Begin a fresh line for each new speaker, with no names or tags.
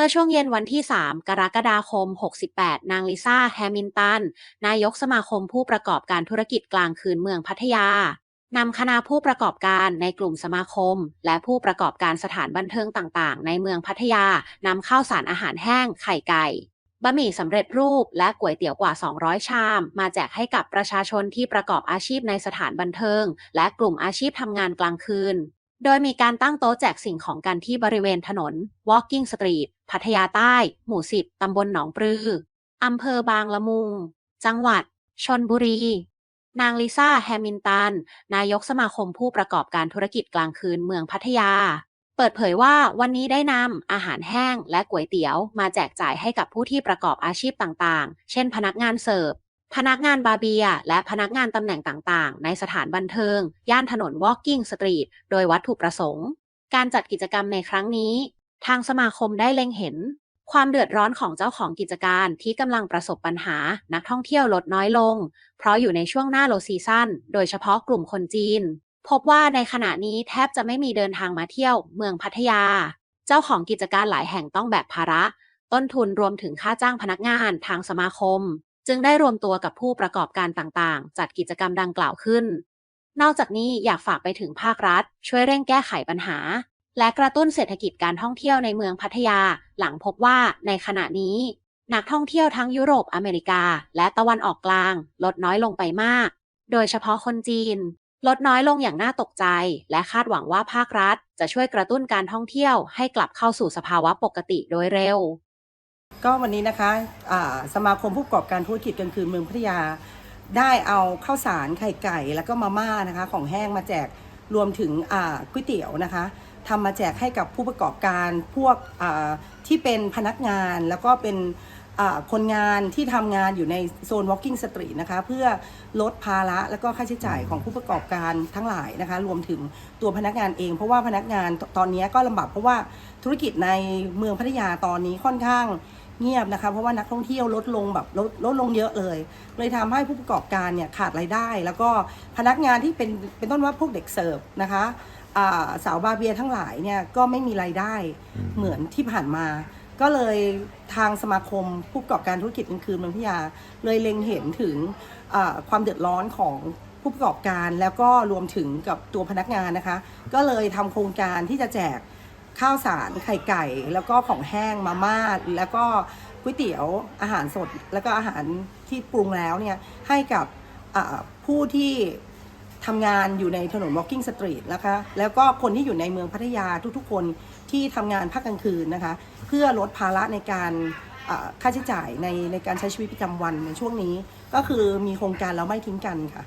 มื่อช่วงเย็นวันที่ 3 กรกฎาคม 68 นางลิซ่า แฮมิลตัน นายกสมาคมผู้ประกอบการธุรกิจกลางคืนเมืองพัทยานำคณะผู้ประกอบการในกลุ่มสมาคม และผู้ประกอบการสถานบันเทิงต่างๆ ในเมืองพัทยานำข้าวสารอาหารแห้ง ไข่ไก่บะหมี่สำเร็จรูปและก๋วยเตี๋ยวกว่า 200 ชาม มาแจกให้กับประชาชนที่ประกอบอาชีพในสถานบันเทิง และกลุ่มอาชีพทำงานกลางคืน โดยมีการตั้งโต๊ะแจกสิ่งของกันที่บริเวณถนน Walking Street พัทยาใต้ หมู่10ตำบลหนองปลือ อำเภอบางละมุง จังหวัด ชนบุรี นางลิซ่า แฮมิลตัน นายกสมาคมผู้ประกอบการธุรกิจกลางคืนเมืองพัทยา เปิดเผยว่าวันนี้ได้นำอาหารแห้งและก๋วยเตี๋ยว มาแจกจ่ายให้กับผู้ที่ประกอบอาชีพต่างๆ เช่นพนักงานเสิร์ฟ พนักงานบาเบีย และพนักงานตำแหน่งต่างๆ ในสถานบันเทิง ย่านถนน Walking Street โดยวัตถุประสงค์ การจัดกิจกรรมในครั้งนี้ ทางสมาคมได้เล็งเห็น ความเดือดร้อนของเจ้าของกิจการที่กำลังประสบปัญหานักท่องเที่ยวลดน้อยลง เพราะอยู่ในช่วงหน้าโลซีซั่นโดยเฉพาะกลุ่มคนจีน พบว่าในขณะนี้แทบจะไม่มีเดินทางมาเที่ยวเมืองพัทยา เจ้าของกิจการหลายแห่งต้องแบกภาระ ต้นทุนรวมถึงค่าจ้างพนักงานทางสมาคม จึงได้รวมตัวกับผู้ประกอบการต่างๆ จัดกิจกรรมดังกล่าวขึ้น นอกจากนี้อยากฝากไปถึงภาครัฐ ช่วยเร่งแก้ไขปัญหา และกระตุ้นเศรษฐกิจการท่องเที่ยวในเมืองพัทยา หลังพบว่าในขณะนี้ นักท่องเที่ยวทั้งยุโรปอเมริกา และตะวันออกกลาง ลดน้อยลงไปมาก โดยเฉพาะคนจีน ลดน้อยลงอย่างน่าตกใจ และคาดหวังว่าภาครัฐ จะช่วยกระตุ้นการท่องเที่ยวให้กลับเข้าสู่สภาวะปกติโดยเร็ว
ก็วันนี้นะคะสมาคมผู้ประกอบการธุรกิจกลางคืนเมืองพัทยา ได้เอาข้าวสารไข่ไก่แล้วก็มาม่านะคะ ของแห้งมาแจกรวมถึงก๋วยเตี๋ยวนะคะทำมาแจกให้กับผู้ประกอบการพวกที่เป็นพนักงานแล้วก็เป็นคนงานที่ทำงานอยู่ในโซน walking street นะคะ เพื่อลดภาระแล้วก็ค่าใช้จ่ายของผู้ประกอบการทั้งหลายนะคะ รวมถึงตัวพนักงานเอง เพราะว่าพนักงานตอนนี้ก็ลำบากเพราะว่าธุรกิจในเมืองพัทยาตอนนี้ค่อนข้าง เงียบนะคะ เพราะว่านักท่องเที่ยวลดลงแบบลดลดลงเยอะเลย เลยทำให้ผู้ประกอบการเนี่ยขาดรายได้ แล้วก็พนักงานที่เป็นเป็นต้นว่าพวกเด็กเสิร์ฟนะคะอ่าสาวบาร์เบียทั้งหลายเนี่ยก็ไม่มีรายได้เหมือนที่ผ่านมา ก็เลยทางสมาคมผู้ประกอบการธุรกิจกลางคืนเมืองพัทยาเลยเล็งเห็นถึงอ่าความเดือดร้อนของผู้ประกอบการแล้วก็รวมถึงกับตัวพนักงานนะคะ ก็เลยทำโครงการที่จะแจก ข้าวสารไข่ไก่ แล้วก็ของแห้งมาม่าแล้วก็ก๋วยเตี๋ยวอาหารสด แล้วก็อาหารที่ปรุงแล้วเนี่ยให้กับผู้ที่ทำงานอยู่ในถนน Walking Street นะคะ แล้วก็คนที่อยู่ในเมืองพัทยาทุกๆ คนที่ทำงานภาคกลางคืนนะคะ เพื่อลดภาระในการค่าใช้จ่ายในในการใช้ชีวิตประจำวันในช่วงนี้ ก็คือมีโครงการเราไม่ทิ้งกันค่ะ